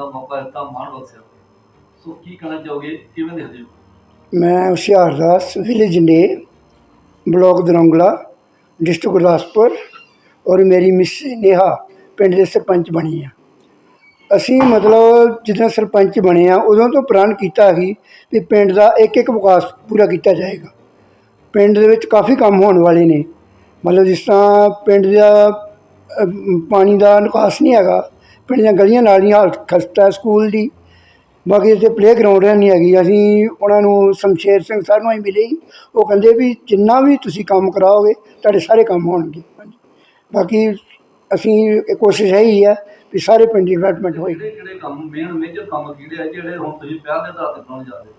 ਦਾ ਮੌਕਾ ਦਿੱਤਾ, ਮਾਣ ਬਖਸ਼ਿਆ। ਸੋ ਕੀ ਕਹਿਣਾ ਚਾਹੋਗੇ? ਕਿਵੇਂ ਦੇਖਦੇ ਹੋ? ਮੈਂ ਹੁਸ਼ਿਆਰਦਾਸ ਵਿਲੇਜ ਨੇ ਬਲਾਕ ਦਰੰਗਲਾ, ਡਿਸਟ੍ਰਿਕਟ ਗੁਰਦਾਸਪੁਰ ਔਰ ਮੇਰੀ ਮਿਸ ਨੇਹਾ, ਪਿੰਡ ਦੇ ਸਰਪੰਚ ਬਣੀ ਆ। ਅਸੀਂ ਮਤਲਬ ਜਦੋਂ ਸਰਪੰਚ ਬਣੇ ਆ, ਉਦੋਂ ਤੋਂ ਪ੍ਰਣ ਕੀਤਾ ਸੀ ਵੀ ਪਿੰਡ ਦਾ ਇੱਕ ਇੱਕ ਵਿਕਾਸ ਪੂਰਾ ਕੀਤਾ ਜਾਏਗਾ। ਪਿੰਡ ਦੇ ਵਿੱਚ ਕਾਫੀ ਕੰਮ ਹੋਣ ਵਾਲੇ ਨੇ। ਮਤਲਬ ਜਿਸ ਤਰ੍ਹਾਂ ਪਿੰਡ ਦਾ ਪਾਣੀ ਦਾ ਨਿਕਾਸ ਨਹੀਂ ਹੈਗਾ ਪਿੰਡ ਦੀਆਂ ਗਲੀਆਂ ਨਾਲੀਆਂ ਹਾਲਤ ਖਸਤਾ ਸਕੂਲ ਦੀ। ਬਾਕੀ ਇੱਥੇ ਪਲੇਗਰਾਉਂਡ ਨਹੀਂ ਹੈਗੀ। ਅਸੀਂ ਉਹਨਾਂ ਨੂੰ ਸ਼ਮਸ਼ੇਰ ਸਿੰਘ ਸਰ ਨੂੰ ਹੀ ਮਿਲੇ। ਉਹ ਕਹਿੰਦੇ ਵੀ ਜਿੰਨਾ ਵੀ ਤੁਸੀਂ ਕੰਮ ਕਰਾਓਗੇ ਤੁਹਾਡੇ ਸਾਰੇ ਕੰਮ ਹੋਣਗੇ। ਹਾਂਜੀ। ਬਾਕੀ ਅਸੀਂ ਇਹ ਕੋਸ਼ਿਸ਼ ਹੈ ਹੀ ਹੈ ਵੀ ਸਾਰੇ ਪਿੰਡ ਦੀ ਡਿਵੈਲਪਮੈਂਟ ਹੋਏਗੀ ਕਿਹੜੇ ਕਿਹੜੇ ਕੰਮ ਮੇਨ ਮੇਜਰ ਕੰਮ ਕਿਹੜੇ ਆ ਜਿਹੜੇ ਹੁਣ ਤੁਸੀਂ ਪਹਿਲ ਦੇ ਆਧਾਰ ਤੇ ਕਰਾਉਣ ਜਾ ਰਹੇ ਹੋ?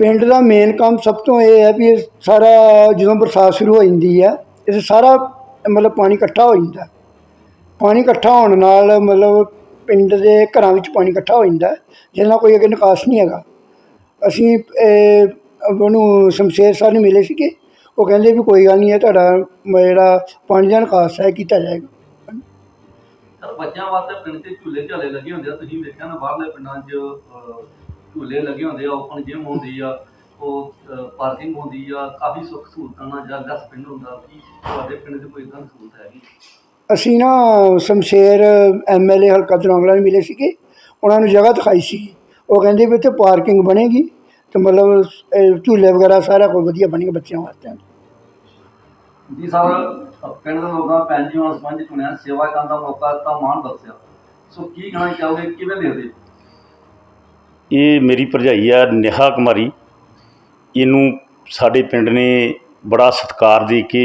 ਪਿੰਡ ਦਾ ਮੇਨ ਕੰਮ ਸਭ ਤੋਂ ਇਹ ਹੈ ਵੀ ਸਾਰਾ ਜਦੋਂ ਬਰਸਾਤ ਸ਼ੁਰੂ ਹੋ ਜਾਂਦੀ ਹੈ ਇਹ ਸਾਰਾ ਮਤਲਬ ਪਾਣੀ ਇਕੱਠਾ ਹੋ ਜਾਂਦਾ। ਪਾਣੀ ਇਕੱਠਾ ਹੋਣ ਨਾਲ ਮਤਲਬ ਪਿੰਡ ਦੇ ਘਰਾਂ ਵਿੱਚ ਪਾਣੀ ਇਕੱਠਾ ਹੋ ਜਾਂਦਾ ਜਿਹਦੇ ਨਾਲ ਕੋਈ ਅੱਗੇ ਨਿਕਾਸ ਨਹੀਂ ਹੈਗਾ। ਅਸੀਂ ਉਹਨੂੰ ਸ਼ਮਸ਼ੇਰ ਸਾਹਿਬ ਨੂੰ ਮਿਲੇ ਸੀਗੇ। ਉਹ ਕਹਿੰਦੇ ਵੀ ਕੋਈ ਗੱਲ ਨਹੀਂ ਹੈ, ਤੁਹਾਡਾ ਜਿਹੜਾ ਪਾਣੀ ਦਾ ਨਿਕਾਸ ਹੈ, ਕੀਤਾ ਜਾਏਗਾ। ਬੱਚਿਆਂ ਵਾਸਤੇ ਪਿੰਡ 'ਚ ਝੂਲੇ ਝਾਲੇ ਲੱਗੇ ਹੁੰਦੇ ਆ। ਤੁਸੀਂ ਵੇਖਿਆ ਨਾ, ਬਾਹਰਲੇ ਪਿੰਡਾਂ 'ਚ ਝੂਲੇ ਲੱਗੇ ਹੁੰਦੇ ਆ ਓਪਨ ਜਿਮ ਹੁੰਦੀ ਆ, ਉਹ ਪਾਰਕਿੰਗ ਹੁੰਦੀ ਆ, ਕਾਫੀ ਸੁੱਖ ਸਹੂਲਤਾਂ ਨਾਲ ਜਾਂ ਦਸ ਪਿੰਡ ਹੁੰਦਾ, ਕੀ ਤੁਹਾਡੇ ਪਿੰਡ 'ਚ ਕੋਈ ਇਦਾਂ ਸਹੂਲਤ ਹੈਗੀ? ਅਸੀਂ ਨਾ ਸ਼ਮਸ਼ੇਰ ਐਮਐਲਏ ਹਲਕਾ ਦਰੰਗਲਾ ਨੂੰ ਮਿਲੇ ਸੀਗੇ। ਉਹਨਾਂ ਨੂੰ ਜਗ੍ਹਾ ਦਿਖਾਈ ਸੀ। ਉਹ ਕਹਿੰਦੇ ਵੀ ਉੱਥੇ ਪਾਰਕਿੰਗ ਬਣੇਗੀ ਤੇ ਮਤਲਬ ਝੂਲੇ ਵਗੈਰਾ ਸਾਰਾ ਕੁਝ ਵਧੀਆ ਬਣੇਗਾ ਬੱਚਿਆਂ ਵਾਸਤੇ। ਜੀ ਸਰ ਪਿੰਡ ਦੇ ਲੋਕਾਂ ਹੁਣ ਸੰਬੰਧ ਚੁਣਿਆ ਸੇਵਾ ਕਰਨ ਦਾ ਮੌਕਾ ਦਿੱਤਾ ਮਾਣ ਬਖਸ਼ਿਆ ਸੋ ਕੀ ਕਹਿਣਾ ਚਾਹੋਗੇ ਕਿਵੇਂ ਦੇਖਦੇ? ਇਹ ਮੇਰੀ ਭਰਜਾਈ ਆ ਨਿਹਾ ਕੁਮਾਰੀ। ਇਹਨੂੰ ਸਾਡੇ ਪਿੰਡ ਨੇ ਬੜਾ ਸਤਿਕਾਰ ਦੇ ਕੇ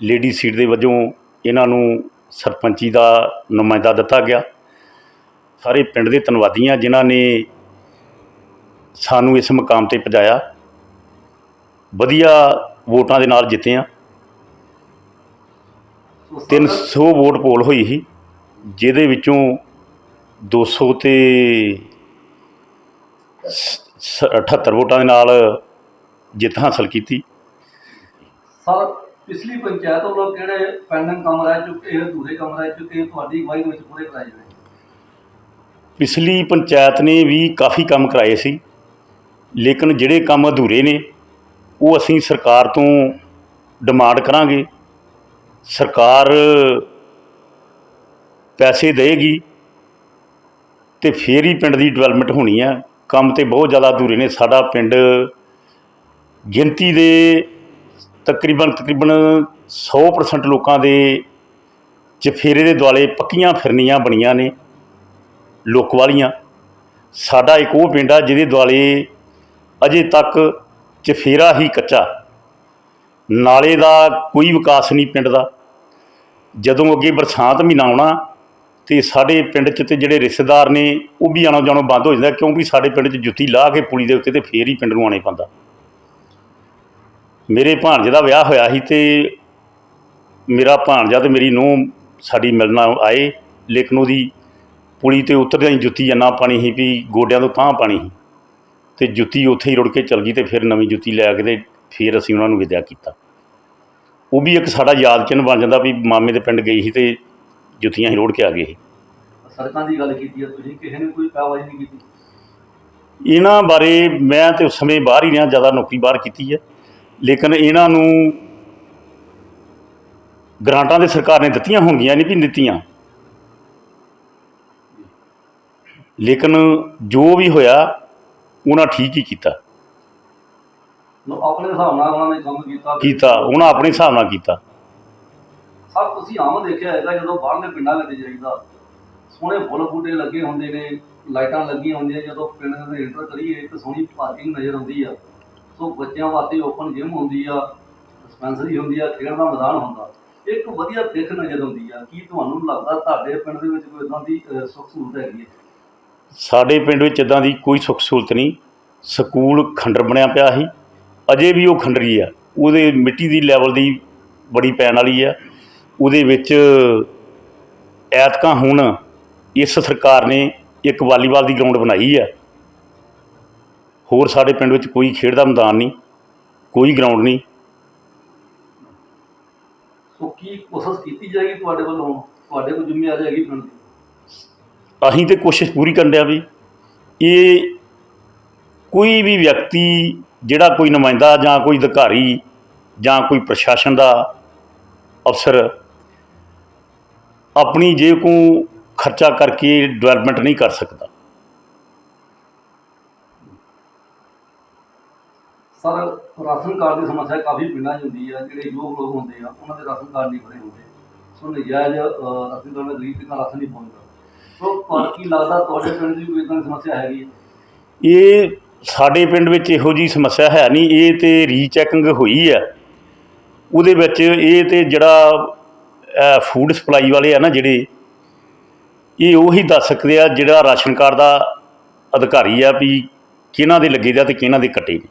ਲੇਡੀ ਸੀਟ ਦੇ ਵਜੋਂ ਇਹਨਾਂ ਨੂੰ ਸਰਪੰਚੀ ਦਾ ਨੁਮਾਇੰਦਾ ਦਿੱਤਾ ਗਿਆ। ਸਾਰੇ ਪਿੰਡ ਦੇ ਧੰਨਵਾਦੀਆਂ ਜਿਨ੍ਹਾਂ ਨੇ ਸਾਨੂੰ ਇਸ ਮੁਕਾਮ ਤੇ ਪਹੁੰਚਾਇਆ। ਵਧੀਆ ਵੋਟਾਂ ਦੇ ਨਾਲ ਜਿੱਤੇ ਆ ਸੋ 300 ਵੋਟ ਪੋਲ ਹੋਈ ਸੀ, ਜਿਹਦੇ ਵਿੱਚੋਂ 200 ਤੇ ਸ- ਸ- 78 ਵੋਟਾਂ ਦੇ ਨਾਲ ਜਿੱਤ ਹਾਸਲ ਕੀਤੀ। ਸਰ ਪਿਛਲੀ ਪੰਚਾਇਤ ਵੱਲੋਂ ਕਿਹੜੇ ਪੈਂਡਿੰਗ ਕੰਮ ਰਹਿ ਚੁੱਕੇ ਅਧੂਰੇ ਕੰਮ ਰਹਿ ਚੁੱਕੇ ਤੁਹਾਡੀ ਅਗਵਾਈ ਵਿੱਚ ਪੂਰੇ ਕਰਾਏ ਜਾਣੇ ਪਿਛਲੀ ਪੰਚਾਇਤ ਨੇ ਵੀ ਕਾਫੀ ਕੰਮ ਕਰਾਏ ਸੀ, ਲੇਕਿਨ ਜਿਹੜੇ ਕੰਮ ਅਧੂਰੇ ਨੇ, ਉਹ ਅਸੀਂ ਸਰਕਾਰ ਤੋਂ ਡਿਮਾਂਡ ਕਰਾਂਗੇ। ਸਰਕਾਰ ਪੈਸੇ ਦੇਗੀ ਤੇ ਫੇਰ ਹੀ ਪਿੰਡ ਦੀ ਡਿਵੈਲਪਮੈਂਟ ਹੋਣੀ ਹੈ ਕੰਮ ਤੇ ਬਹੁਤ ਜ਼ਿਆਦਾ ਅਧੂਰੇ ਨੇ। ਸਾਡਾ ਪਿੰਡ ਗਿਣਤੀ ਦੇ ਤਕਰੀਬਨ ਤਕਰੀਬਨ 100% ਲੋਕਾਂ ਦੇ ਚਫੇਰੇ ਦੇ ਦੁਆਲੇ ਪੱਕੀਆਂ ਫਿਰਨੀਆਂ ਬਣੀਆਂ ਨੇ, ਲੋਕ ਵਾਲੀਆਂ। ਸਾਡਾ ਇੱਕ ਉਹ ਪਿੰਡ ਆ ਜਿਹਦੇ ਦੁਆਲੇ ਅਜੇ ਤੱਕ ਚਫੇਰਾ ਹੀ ਕੱਚਾ। ਨਾਲੇ ਦਾ ਕੋਈ ਵਿਕਾਸ ਨਹੀਂ ਪਿੰਡ ਦਾ। ਜਦੋਂ ਅੱਗੇ ਬਰਸਾਤ ਮਹੀਨਾ ਆਉਣਾ ਤੇ ਸਾਡੇ ਪਿੰਡ 'ਚ ਤੇ ਜਿਹੜੇ ਰਿਸ਼ਤੇਦਾਰ ਨੇ, ਉਹ ਵੀ ਆਉਣਾ ਜਾਣੋਂ ਬੰਦ ਹੋ ਜਾਂਦਾ ਕਿਉਂਕਿ ਸਾਡੇ ਪਿੰਡ 'ਚ ਜੁੱਤੀ ਲਾ ਕੇ ਪੁਲੀ ਦੇ ਉੱਤੇ ਤੇ ਫੇਰ ਹੀ ਪਿੰਡ ਨੂੰ ਆਣੇ ਪੈਂਦਾ। ਮੇਰੇ ਭਾਣਜੇ ਦਾ ਵਿਆਹ ਹੋਇਆ ਸੀ ਤੇ ਮੇਰਾ ਭਾਣਜਾ ਤੇ ਮੇਰੀ ਨੂੰਹ ਸਾਡੀ ਮਿਲਣਾ ਆਏ ਲੇਕਿਨ ਉਹਦੀ ਪੁਲੀ ਤੇ ਉਤਰਦਿਆਂ ਹੀ ਜੁੱਤੀ ਇੰਨਾ ਪਾਣੀ ਸੀ ਵੀ ਗੋਡਿਆਂ ਤੋਂ ਤਾਂ ਪਾਣੀ ਸੀ। ਤੇ ਜੁੱਤੀ ਉੱਥੇ ਹੀ ਰੁੜ ਕੇ ਚਲ ਗਈ ਤੇ ਫਿਰ ਨਵੀਂ ਜੁੱਤੀ ਲੈ ਕੇ ਤੇ ਫਿਰ ਅਸੀਂ ਉਹਨਾਂ ਨੂੰ ਵਿਦਿਆ ਕੀਤਾ। ਉਹ ਵੀ ਇੱਕ ਸਾਡਾ ਯਾਦ ਚਿੰਨ੍ਹ ਬਣ ਜਾਂਦਾ ਵੀ ਮਾਮੇ ਦੇ ਪਿੰਡ ਗਈ ਸੀ ਤੇ ਜੁੱਤੀਆਂ ਹੀ ਰੋੜ ਕੇ ਆ ਗਏ ਸੀ। ਸੜਕਾਂ ਦੀ ਗੱਲ ਕੀਤੀ ਹੈ ਤੁਸੀਂ ਕਿਸੇ ਨੇ ਕੋਈ ਕਾਰਵਾਈ ਨਹੀਂ ਕੀਤੀ? ਇਹਨਾਂ ਬਾਰੇ ਮੈਂ ਤੇ ਉਸ ਸਮੇਂ ਬਾਹਰ ਹੀ ਰਿਹਾ ਜ਼ਿਆਦਾ ਨੌਕਰੀ ਬਾਹਰ ਕੀਤੀ ਹੈ ਲੇਕਿਨ ਇਹਨਾਂ ਨੂੰ ਗ੍ਰਾਂਟਾਂ ਦੇ ਸਰਕਾਰ ਨੇ ਦਿੱਤੀਆਂ ਹੋਣਗੀਆਂ ਨਹੀਂ ਵੀ ਦਿੱਤੀਆਂ ਲੇਕਿਨ ਜੋ ਵੀ ਹੋਇਆ ਉਹਨਾਂ ਠੀਕ ਹੀ ਕੀਤਾ। ਆਪਣੇ ਹਿਸਾਬ ਨਾਲ ਉਹਨਾਂ ਨੇ ਕੰਮ ਕੀਤਾ ਕੀਤਾ ਉਹਨਾਂ ਆਪਣੇ ਹਿਸਾਬ ਨਾਲ ਕੀਤਾ। ਸਰ ਤੁਸੀਂ ਆਮ ਦੇਖਿਆ ਹੈਗਾ ਜਦੋਂ ਬਾਹਰਲੇ ਪਿੰਡਾਂ ਵਿੱਚ ਜਾਈਦਾ ਸੋਹਣੇ ਫੁੱਲ ਬੂਟੇ ਲੱਗੇ ਹੁੰਦੇ ਨੇ ਲਾਈਟਾਂ ਲੱਗੀਆਂ ਹੁੰਦੀਆਂ ਜਦੋਂ ਪਿੰਡ ਦੇ ਐਂਟਰ ਕਰੀਏ ਤਾਂ ਸੋਹਣੀ ਪਾਰਕਿੰਗ ਨਜ਼ਰ ਆਉਂਦੀ ਆ। ਸੋ ਬੱਚਿਆਂ ਵਾਸਤੇ ਓਪਨ ਜਿਮ ਹੁੰਦੀ ਆ ਡਿਸਪੈਂਸਰੀ ਹੁੰਦੀ ਆ, ਖੇਡ ਦਾ ਮੈਦਾਨ ਹੁੰਦਾ। ਇੱਕ ਵਧੀਆ ਦਿੱਖ ਨਜ਼ਰ ਆਉਂਦੀ ਆ ਕੀ ਤੁਹਾਨੂੰ ਲੱਗਦਾ ਤੁਹਾਡੇ ਪਿੰਡ ਦੇ ਵਿੱਚ ਕੋਈ ਇਦਾਂ ਦੀ ਸੁੱਖ ਸਹੂਲਤ ਹੈਗੀ ਹੈ? ਸਾਡੇ ਪਿੰਡ ਵਿੱਚ ਇਦਾਂ ਦੀ ਕੋਈ ਸੁੱਖ ਸਹੂਲਤ ਨਹੀਂ। ਸਕੂਲ ਖੰਡਰ ਬਣਿਆ ਪਿਆ ਸੀ। ਅਜੇ ਵੀ ਉਹ ਖੰਡਰੀ ਆ। ਉਹਦੇ ਮਿੱਟੀ ਦੀ ਲੈਵਲ ਦੀ ਬੜੀ ਪੈਣ ਵਾਲੀ ਆ। ਉਹਦੇ ਵਿੱਚ ਐਤਕਾਂ ਹੁਣ ਇਸ ਸਰਕਾਰ ਨੇ ਇੱਕ ਵਾਲੀਬਾਲ ਦੀ ਗਰਾਊਂਡ ਬਣਾਈ ਆ। ਹੋਰ ਸਾਡੇ ਪਿੰਡ ਵਿੱਚ ਕੋਈ ਖੇਡ ਦਾ ਮੈਦਾਨ ਨਹੀਂ ਕੋਈ ਗਰਾਊਂਡ ਨਹੀਂ। ਸੋ ਕੀ ਕੋਸ਼ਿਸ਼ ਕੀਤੀ ਜਾਏਗੀ ਤੁਹਾਡੇ ਵੱਲੋਂ? ਤੁਹਾਡੇ ਕੋਲ ਜ਼ਿੰਮੇਵਾਰੀ ਹੈਗੀ ਪਿੰਡ ਦੀ। ਅਸੀਂ ਤੇ ਕੋਸ਼ਿਸ਼ ਪੂਰੀ ਕਰਨ ਡਿਆ ਵੀ ਇਹ ਕੋਈ ਵੀ ਵਿਅਕਤੀ ਜਿਹੜਾ ਕੋਈ ਨੁਮਾਇੰਦਾ ਜਾਂ ਕੋਈ ਅਧਿਕਾਰੀ ਜਾਂ ਕੋਈ ਪ੍ਰਸ਼ਾਸਨ ਦਾ ਅਫਸਰ ਆਪਣੀ ਜੇਬ ਤੋਂ ਖਰਚਾ ਕਰਕੇ ਡਿਵੈਲਪਮੈਂਟ ਨਹੀਂ ਕਰ ਸਕਦਾ। ਸਰ ਰਾਸ਼ਨ ਕਾਰਡ ਦੀ ਸਮੱਸਿਆ ਕਾਫੀ ਪਿੰਡਾਂ 'ਚ ਹੁੰਦੀ ਆ ਜਿਹੜੇ ਯੋਗ ਲੋਕ ਹੁੰਦੇ ਆ ਉਹਨਾਂ ਦੇ ਰਾਸ਼ਨ ਕਾਰਡ ਨਹੀਂ ਬਣੇ ਹੁੰਦੇ। ਸੋ ਨਜਾਇਜ਼ ਅਹ, ਰਾਸ਼ਨ ਕਾਰਡ ਨਾਲ ਗਰੀਬ ਤੱਕ ਰਾਸ਼ਨ ਨਹੀਂ ਪਹੁੰਚਦਾ। ਸੋ ਤੁਹਾਨੂੰ ਕੀ ਲੱਗਦਾ ਤੁਹਾਡੇ ਪਿੰਡ ਦੀ ਕੋਈ ਇਦਾਂ ਦੀ ਸਮੱਸਿਆ ਹੈਗੀ ਹੈ? ਇਹ ਸਾਡੇ ਪਿੰਡ ਵਿੱਚ ਇਹੋ ਜੀ ਸਮੱਸਿਆ ਹੈ ਨਹੀਂ ਇਹ ਤੇ ਰੀਚੈਕਿੰਗ ਹੋਈ ਹੈ ਉਹਦੇ ਵਿੱਚ ਇਹ ਤੇ ਜਿਹੜਾ ਫੂਡ ਸਪਲਾਈ ਵਾਲੇ ਆ ਨਾ ਜਿਹੜੇ ਇਹ ਉਹੀ ਦੱਸ ਸਕਦੇ ਆ ਜਿਹੜਾ ਰਾਸ਼ਨ ਕਾਰਡ ਦਾ ਅਧਿਕਾਰੀ ਆ ਵੀ ਕਿਹਨਾਂ ਦੇ ਲੱਗੇ ਦਾ ਤੇ ਕਿਹਨਾਂ ਦੇ ਕੱਟੇ ਨੇ।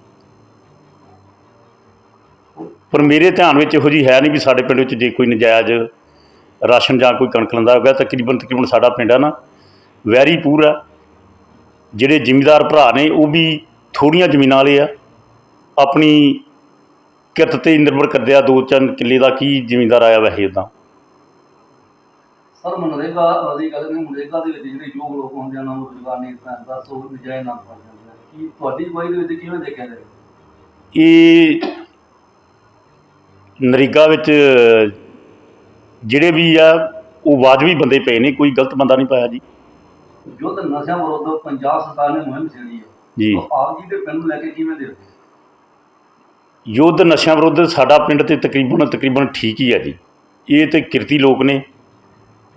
ਪਰ ਮੇਰੇ ਧਿਆਨ ਵਿੱਚ ਇਹੋ ਜੀ ਹੈ ਨਹੀਂ ਵੀ ਸਾਡੇ ਪਿੰਡ ਵਿੱਚ ਜੇ ਕੋਈ ਨਜਾਇਜ਼ ਰਾਸ਼ਨ ਜਾਂ ਕੋਈ ਕਣਕ ਲੈਂਦਾ ਹੋਗਾ ਤਕਰੀਬਨ ਤਕਰੀਬਨ ਸਾਡਾ ਪਿੰਡ ਆ ਨਾ ਵੈਰੀ ਪੂਰ ਆ ਜਿਹੜੇ ਜ਼ਿਮੀਂਦਾਰ ਭਰਾ ਨੇ ਉਹ ਵੀ ਥੋੜੀਆਂ ਜ਼ਮੀਨਾਂ ਵਾਲੇ ਆ। ਆਪਣੀ ਕਿਰਤ ਤੇ ਨਿਰਭਰ ਕਰਦੇ ਆ ਦੋ ਚਾਰ ਕਿੱਲੇ ਦਾ ਕੀ ਜ਼ਿਮੀਂਦਾਰ ਆਇਆ ਵੈਸੇ ਉਦਾਂ ਸਰ ਮਨਰੇਗਾ ਦੀ ਗੱਲ ਨਹੀਂ ਮਨਰੇਗਾ ਦੇ ਵਿੱਚ ਜਿਹੜੇ ਯੋਗ ਲੋਕ ਹੁੰਦੇ ਆ ਉਹਨਾਂ ਨੂੰ ਰੁਜ਼ਗਾਰ ਨਹੀਂ ਪੈਂਦਾ ਸੋ ਨਜਾਇਜ਼ ਨਾਮ ਪੜ ਜਾਂਦੇ ਆ। ਕੀ ਤੁਹਾਡੀ ਦੇ ਵਿੱਚ ਕਿਵੇਂ ਦੇਖਿਆ ਜਾਏ? ਇਹ ਨਰੇਗਾ ਵਿੱਚ ਜਿਹੜੇ ਵੀ ਆ ਉਹ ਵਾਜਬੀ ਬੰਦੇ ਪਏ ਨੇ ਕੋਈ ਗਲਤ ਬੰਦਾ ਨਹੀਂ ਪਾਇਆ ਜੀ। ਯੁੱਧ ਨਸ਼ਿਆਂ ਵਿਰੁੱਧ ਪੰਜਾਬ ਸਰਕਾਰ ਨੇ ਮੁਹਿੰਮ ਛੇੜੀ ਹੈ। ਜੀ। ਸੋ ਆਪ ਜੀ ਦੇ ਪਿੰਡ ਨੂੰ ਲੈ ਕੇ ਕਿਵੇਂ ਹੋ? ਯੁੱਧ ਨਸ਼ਿਆਂ ਵਿਰੁੱਧ ਸਾਡਾ ਪਿੰਡ ਤੇ ਤਕਰੀਬਨ ਤਕਰੀਬਨ ਠੀਕ ਹੀ ਆ ਜੀ। ਇਹ ਤੇ ਕਿਰਤੀ ਲੋਕ ਨੇ।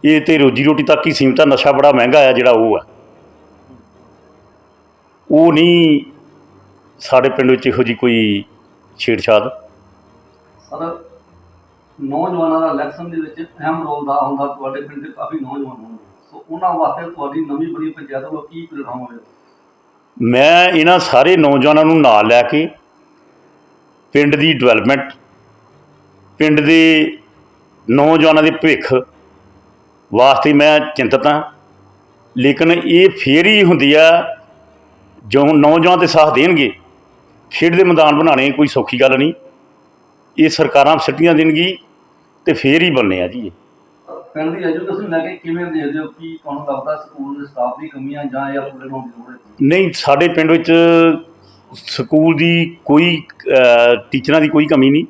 ਇਹ ਤੇ ਰੋਜੀ ਰੋਟੀ ਤੱਕ ਹੀ ਸੀਮਤ ਆ। ਨਸ਼ਾ ਬੜਾ ਮਹਿੰਗਾ ਆ ਜਿਹੜਾ ਉਹ ਆ। ਉਹ ਨਹੀਂ ਸਾਡੇ ਪਿੰਡ ਵਿੱਚ ਇਹੋ ਜੀ ਕੋਈ ਛੇੜਛਾੜ। ਸਰ ਨੌਜਵਾਨਾਂ ਦਾ ਇਲੈਕਸ਼ਨ ਦੇ ਵਿੱਚ ਅਹਿਮ ਰੋਲ ਦਾ ਹੁੰਦਾ, ਤੁਹਾਡੇ ਪਿੰਡ ਦੇ ਕਾਫੀ ਨੌਜਵਾਨ ਹੋਣਗੇ। ਸੋ ਉਹਨਾਂ ਵਾਸਤੇ ਤੁਹਾਡੀ ਨਵੀਂ ਬਣੀ ਪੰਚਾਇਤ ਵੱਲੋਂ ਕੀ ਪਲੇਟਫਾਰਮ ਹੋਵੇਗਾ ਮੈਂ ਇਹਨਾਂ ਸਾਰੇ ਨੌਜਵਾਨਾਂ ਨੂੰ ਨਾਲ ਲੈ ਕੇ ਪਿੰਡ ਦੀ ਡਿਵੈਲਪਮੈਂਟ ਪਿੰਡ ਦੇ ਨੌਜਵਾਨਾਂ ਦੇ ਭਵਿੱਖ ਵਾਸਤੇ ਮੈਂ ਚਿੰਤਤ ਹਾਂ। ਲੇਕਿਨ ਇਹ ਫੇਰ ਹੀ ਹੁੰਦੀ ਆ ਜੋ ਨੌਜਵਾਨ ਤੇ ਸਾਥ ਦੇਣਗੇ, ਖੇਡ ਦੇ ਮੈਦਾਨ ਬਣਾਉਣੇ ਕੋਈ ਸੌਖੀ ਗੱਲ ਨਹੀਂ। ਇਹ ਸਰਕਾਰਾਂ ਸਿੱਟੀਆਂ ਦੇਣਗੀ ਤੇ ਫੇਰ ਹੀ ਬਣਨੇ ਆ ਜੀ ਇਹ। ਪਿੰਡ ਦੀ ਐਜੂਕੇਸ਼ਨ ਲੈ ਕੇ ਕਿਵੇਂ ਦੇਖਦੇ ਹੋ ਕਿ ਤੁਹਾਨੂੰ ਲੱਗਦਾ ਸਕੂਲ ਦੇ ਸਟਾਫ ਦੀ ਕਮੀਆਂ ਜਾਂ ਇਹ ਪੂਰੇ ਹੋਣ ਦੀ ਲੋੜ ਹੈ? ਨਹੀਂ ਸਾਡੇ ਪਿੰਡ ਵਿੱਚ ਸਕੂਲ ਦੀ ਕੋਈ ਟੀਚਰਾਂ ਦੀ ਕੋਈ ਕਮੀ ਨਹੀਂ।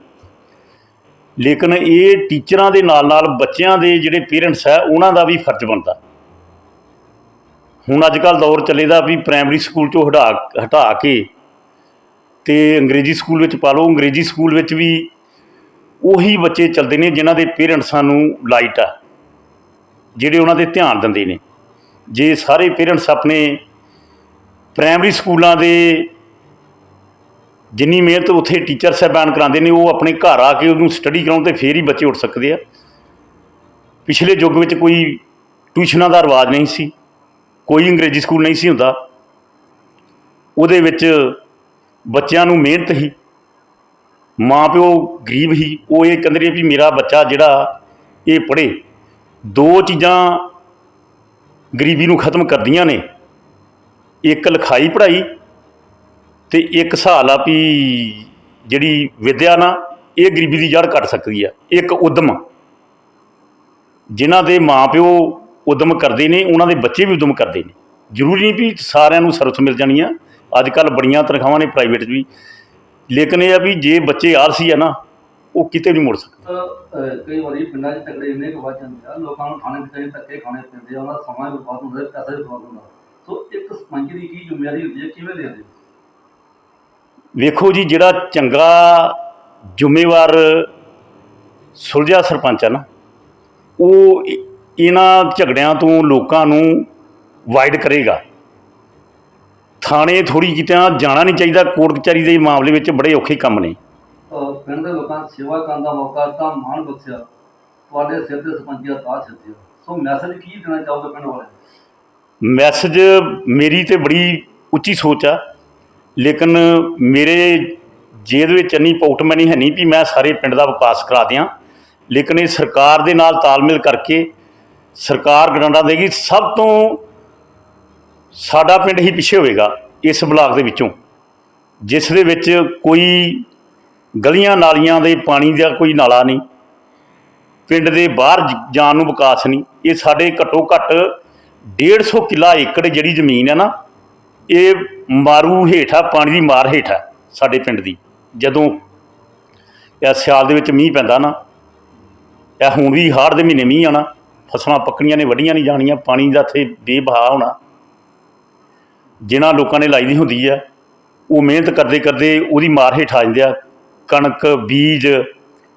ਲੇਕਿਨ ਇਹ ਟੀਚਰਾਂ ਦੇ ਨਾਲ ਨਾਲ ਬੱਚਿਆਂ ਦੇ ਜਿਹੜੇ ਪੇਰੈਂਟਸ ਹੈ ਉਹਨਾਂ ਦਾ ਵੀ ਫਰਜ਼ ਬਣਦਾ। ਹੁਣ ਅੱਜ ਕੱਲ ਦੌਰ ਚੱਲੇਦਾ ਵੀ ਪ੍ਰਾਇਮਰੀ ਸਕੂਲ ਚੋਂ ਹਟਾ ਹਟਾ ਕੇ ਤੇ ਅੰਗਰੇਜ਼ੀ ਸਕੂਲ ਵਿੱਚ ਪਾ ਲਓ। ਅੰਗਰੇਜ਼ੀ ਸਕੂਲ ਵਿੱਚ ਵੀ ਉਹੀ ਬੱਚੇ ਚੱਲਦੇ ਨੇ ਜਿਨ੍ਹਾਂ ਦੇ ਪੇਰੈਂਟਸਾਂ ਨੂੰ ਲਾਈਟ ਆ, ਜਿਹੜੇ ਉਹਨਾਂ ਤੇ ਧਿਆਨ ਦਿੰਦੇ ਨੇ। ਜੇ ਸਾਰੇ ਪੇਰੈਂਟਸ ਆਪਣੇ ਪ੍ਰਾਇਮਰੀ ਸਕੂਲਾਂ ਦੇ ਜਿੰਨੀ ਮਿਹਨਤ ਉੱਥੇ ਟੀਚਰ ਸਾਹਿਬਾਨ ਕਰਾਉਂਦੇ ਨੇ, ਉਹ ਆਪਣੇ ਘਰ ਆ ਕੇ ਉਹਨੂੰ ਸਟੱਡੀ ਕਰਾਉਣ ਤੇ ਫੇਰ ਹੀ ਬੱਚੇ ਉੱਠ ਸਕਦੇ ਆ। ਪਿਛਲੇ ਯੁੱਗ ਵਿੱਚ ਕੋਈ ਟਿਊਸ਼ਨਾਂ ਦਾ ਰਿਵਾਜ ਨਹੀਂ ਸੀ, ਕੋਈ ਅੰਗਰੇਜ਼ੀ ਸਕੂਲ ਨਹੀਂ ਸੀ ਹੁੰਦਾ। ਉਹਦੇ ਵਿੱਚ ਬੱਚਿਆਂ ਨੂੰ ਮਿਹਨਤ ਹੀ ਮਾਂ ਪਿਓ ਗਰੀਬ ਹੀ, ਉਹ ਇਹ ਕਹਿੰਦੇ ਨੇ ਵੀ ਮੇਰਾ ਬੱਚਾ ਜਿਹੜਾ ਇਹ ਪੜ੍ਹੇ। ਦੋ ਚੀਜ਼ਾਂ ਗਰੀਬੀ ਨੂੰ ਖਤਮ ਕਰਦੀਆਂ ਨੇ। ਇੱਕ ਲਿਖਾਈ ਪੜ੍ਹਾਈ ਤੇ ਇੱਕ ਹਿਸਾਬ ਆ ਵੀ ਜਿਹੜੀ ਵਿਦਿਆ ਨਾ, ਇਹ ਗਰੀਬੀ ਦੀ ਜੜ ਕੱਟ ਸਕਦੀ ਆ। ਇੱਕ ਉਦਮ। ਜਿਨ੍ਹਾਂ ਦੇ ਮਾਪਿਓ ਉਦਮ ਕਰਦੇ ਨੇ, ਉਹਨਾਂ ਦੇ ਬੱਚੇ ਵੀ ਉਦਮ ਕਰਦੇ ਨੇ। ਜ਼ਰੂਰੀ ਨਹੀਂ ਵੀ ਸਾਰਿਆਂ ਨੂੰ ਸਰਵਿਸ ਮਿਲ ਜਾਣੀ ਆ। ਅੱਜ ਕੱਲ ਬੜੀਆਂ ਤਨਖਾਹਾਂ ਨੇ ਪ੍ਰਾਈਵੇਟ 'ਚ ਵੀ। ਲੇਕਿਨ ਇਹ ਆ ਵੀ ਜੇ ਬੱਚੇ ਆਲਸੀ ਆ ਨਾ ਉਹ ਕਿਤੇ ਨਹੀਂ ਮੁੜ ਸਕਦੇ। ਕਈ ਵਾਰੀ ਪਿੰਡਾਂ 'ਚ ਤਕੜੇ ਇੰਨੇ ਕੁ ਵੱਜ ਜਾਂਦੇ ਆ ਲੋਕਾਂ ਨੂੰ ਖਾਣੇ ਪੀਣੇ ਧੱਕੇ ਖਾਣੇ ਪੈਂਦੇ ਆ ਉਹਨਾਂ ਦਾ ਸਮਾਂ ਵੀ ਬਰਬਾਦ ਹੁੰਦਾ ਹੈ ਪੈਸਾ ਵੀ ਬਰਬਾਦ ਹੁੰਦਾ। ਸੋ ਇੱਕ ਸਰਪੰਚ ਦੀ ਕੀ ਜ਼ਿੰਮੇਵਾਰੀ ਹੁੰਦੀ ਹੈ ਕਿਵੇਂ ਹੋ ਵੇਖੋ ਜੀ ਜਿਹੜਾ ਚੰਗਾ ਜ਼ਿੰਮੇਵਾਰ ਸੁਲਝਿਆ ਸਰਪੰਚ ਆ ਨਾ ਉਹ ਇਹਨਾਂ ਝਗੜਿਆਂ ਤੋਂ ਲੋਕਾਂ ਨੂੰ ਵਾਈਡ ਕਰੇਗਾ। ਥਾਣੇ ਥੋੜੀ ਕਿਤੇ ਜਾਣਾ ਨਹੀਂ ਚਾਹੀਦਾ ਕੋਰਟ ਕਚਹਿਰੀ ਦੇ ਮਾਮਲੇ ਵਿੱਚ ਬੜੇ ਔਖੇ ਕੰਮ ਨੇ। ਅਹ, ਪਿੰਡ ਦੇ ਲੋਕਾਂ ਨੂੰ ਸੇਵਾ ਕਰਨ ਦਾ ਮੌਕਾ ਤਾਂ ਮਾਣ ਬਖਸ਼ਿਆ। ਤੁਹਾਡੇ ਸਿਰ ਤੇ ਸਰਪੰਚੀ ਦਾ ਤਾਜ ਸਿੱਧਿਆ ਸੋ ਮੈਸੇਜ ਕੀ ਦੇਣਾ ਚਾਹੋਗੇ ਪਿੰਡ ਵਾਲੇ ਮੈਸੇਜ ਮੇਰੀ ਤੇ ਬੜੀ ਉੱਚੀ ਸੋਚ ਆ। ਲੇਕਿਨ ਮੇਰੇ ਜੇਦ ਵਿੱਚ ਇੰਨੀ ਪਾਊਟਮੈਨੀ ਹੈ ਨਹੀਂ ਵੀ ਮੈਂ ਸਾਰੇ ਪਿੰਡ ਦਾ ਵਿਕਾਸ ਕਰਾ ਦਿਆਂ। ਲੇਕਿਨ ਇਹ ਸਰਕਾਰ ਦੇ ਨਾਲ ਤਾਲਮੇਲ ਕਰਕੇ ਸਰਕਾਰ ਗਰਾਂਟਾਂ ਦੇਗੀ ਸਭ ਤੋਂ ਸਾਡਾ ਪਿੰਡ ਹੀ ਪਿੱਛੇ ਹੋਵੇਗਾ ਇਸ ਬਲਾਕ ਦੇ ਵਿੱਚੋਂ, ਜਿਸ ਦੇ ਵਿੱਚ ਕੋਈ ਗਲੀਆਂ ਨਾਲੀਆਂ ਦੇ ਪਾਣੀ ਦਾ ਕੋਈ ਨਾਲਾ ਨਹੀਂ, ਪਿੰਡ ਦੇ ਬਾਹਰ ਜਾਣ ਨੂੰ ਵਿਕਾਸ ਨਹੀਂ, ਇਹ ਸਾਡੇ ਘੱਟੋ ਘੱਟ 150 ਕਿੱਲਾ ਏਕੜ ਜਿਹੜੀ ਜ਼ਮੀਨ ਹੈ ਨਾ, ਇਹ ਮਾਰੂ ਹੇਠਾਂ ਪਾਣੀ ਦੀ ਮਾਰ ਹੇਠਾਂ ਸਾਡੇ ਪਿੰਡ ਦੀ। ਜਦੋਂ ਇਹ ਸਿਆਲ ਦੇ ਵਿੱਚ ਮੀਂਹ ਪੈਂਦਾ ਨਾ, ਇਹ ਹੁਣ ਵੀ ਹਾੜ ਦੇ ਮਹੀਨੇ ਮੀਂਹ ਆਣਾ ਫਸਲਾਂ ਪੱਕਣੀਆਂ ਨੇ, ਵੱਢੀਆਂ ਨਹੀਂ ਜਾਣੀਆਂ, ਪਾਣੀ ਦਾ ਇੱਥੇ ਬੇਬਹਾ ਹੋਣਾ। ਜਿਨ੍ਹਾਂ ਲੋਕਾਂ ਨੇ ਲਾਈ ਦੀ ਹੁੰਦੀ ਆ ਉਹ ਮਿਹਨਤ ਕਰਦੇ ਕਰਦੇ ਉਹਦੀ ਮਾਰ ਹੇਠ ਆ ਜਾਂਦੇ ਆ। ਕਣਕ ਬੀਜ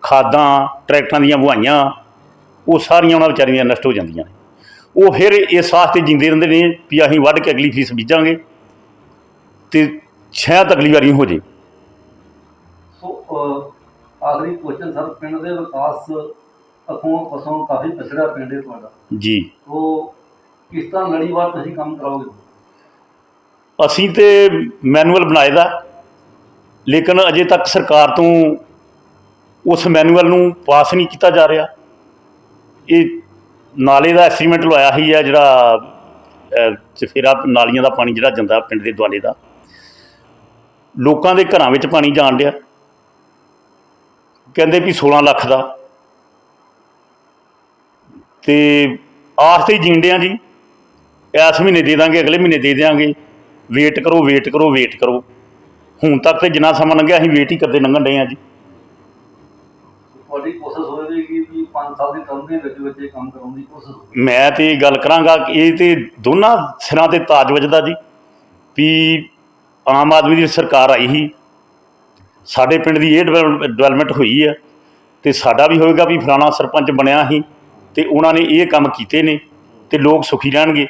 ਖਾਦਾਂ ਟਰੈਕਟਰਾਂ ਦੀਆਂ ਬੁਹਾਈਆਂ ਉਹ ਸਾਰੀਆਂ ਉਹਨਾਂ ਵਿਚਾਰੀਆਂ ਨਸ਼ਟ ਹੋ ਜਾਂਦੀਆਂ ਨੇ। ਉਹ ਫਿਰ ਇਸ ਵਾਸਤੇ ਜਿੰਦੇ ਰਹਿੰਦੇ ਨੇ ਵੀ ਅਸੀਂ ਵੱਢ ਕੇ ਅਗਲੀ ਫੀਸ ਬੀਜਾਂਗੇ ਤੇ ਸ਼ਾਇਦ ਅਗਲੀ ਵਾਰੀ ਹੋ ਜੇ। ਸੋ ਆਖਰੀ ਕੁਐਸਚਨ ਸਰ ਪਿੰਡ ਦੇ ਵਿਕਾਸ ਅਖੋਂ ਪਸੋਂ ਕਾਫੀ ਪਿਛੜਿਆ ਪਿੰਡ ਹੈ ਤੁਹਾਡਾ। ਜੀ। ਉਹ ਕਿਸ ਤਰ੍ਹਾਂ ਲੜੀਵਾਰ ਤੁਸੀਂ ਕੰਮ ਕਰਾਓਗੇ? ਅਸੀਂ ਤੇ ਮੈਨੂਅਲ ਬਣਾਏ ਦਾ ਲੇਕਿਨ ਅਜੇ ਤੱਕ ਸਰਕਾਰ ਤੋਂ ਉਸ ਮੈਨੂਅਲ ਨੂੰ ਪਾਸ ਨਹੀਂ ਕੀਤਾ ਜਾ ਰਿਹਾ। ਇਹ ਨਾਲੇ ਦਾ ਐਸਟੀਮੇਟ ਲਵਾਇਆ ਹੀ ਹੈ ਜਿਹੜਾ ਚਫੇਰਾ ਨਾਲੀਆਂ ਦਾ ਪਾਣੀ ਜਿਹੜਾ ਜਾਂਦਾ ਪਿੰਡ ਦੇ ਦੁਆਲੇ ਦਾ। ਲੋਕਾਂ ਦੇ ਘਰਾਂ ਵਿੱਚ ਪਾਣੀ ਜਾਣ ਡਿਆ। ਕਹਿੰਦੇ ਵੀ 16 ਲੱਖ ਦਾ। ਤੇ ਆਸ ਤੇ ਹੀ ਜੀਣ ਡਿਆ ਜੀ। ਇਸ ਮਹੀਨੇ ਦੇ ਦਾਂਗੇ, ਅਗਲੇ ਮਹੀਨੇ ਦੇ ਦਿਆਂਗੇ। ਵੇਟ ਕਰੋ ਵੇਟ ਕਰੋ ਵੇਟ ਕਰੋ। ਹੁਣ ਤੱਕ ਤੇ ਜਿੰਨਾ ਸਮਾਂ ਲੰਘਿਆ ਅਸੀਂ ਵੇਟ ਹੀ ਕਰਦੇ ਲੰਘਣ ਡਏ ਹਾਂ ਜੀ। ਤੁਹਾਡੀ ਕੋਸ਼ਿਸ਼ ਹੋਵੇਗੀ ਕਿ 5 ਸਾਲ ਦੀ ਟਰਮ ਦੇ ਵਿੱਚ ਵਿੱਚ ਇਹ ਕੰਮ ਕਰਾਉਣ ਦੀ ਕੋਸ਼ਿਸ਼ ਹੋਵੇ। ਮੈਂ ਤੇ ਇਹ ਗੱਲ ਕਰਾਂਗਾ ਕਿ ਇਹ ਤੇ ਦੋਨਾਂ ਸਿਰਾਂ ਤੇ ਤਾਜ ਵੱਜਦਾ ਜੀ ਵੀ ਆਮ ਆਦਮੀ ਦੀ ਸਰਕਾਰ ਆਈ ਸੀ। ਸਾਡੇ ਪਿੰਡ ਦੀ ਇਹ ਡਿਵੈਲਪਮੈਂਟ ਹੋਈ ਹੈ ਤੇ ਸਾਡਾ ਵੀ ਹੋਏਗਾ ਵੀ ਫਲਾਣਾ ਸਰਪੰਚ ਬਣਿਆ ਸੀ ਤੇ ਉਹਨਾਂ ਨੇ ਇਹ ਕੰਮ ਕੀਤੇ ਨੇ ਤੇ ਲੋਕ ਸੁਖੀ ਰਹਿਣਗੇ।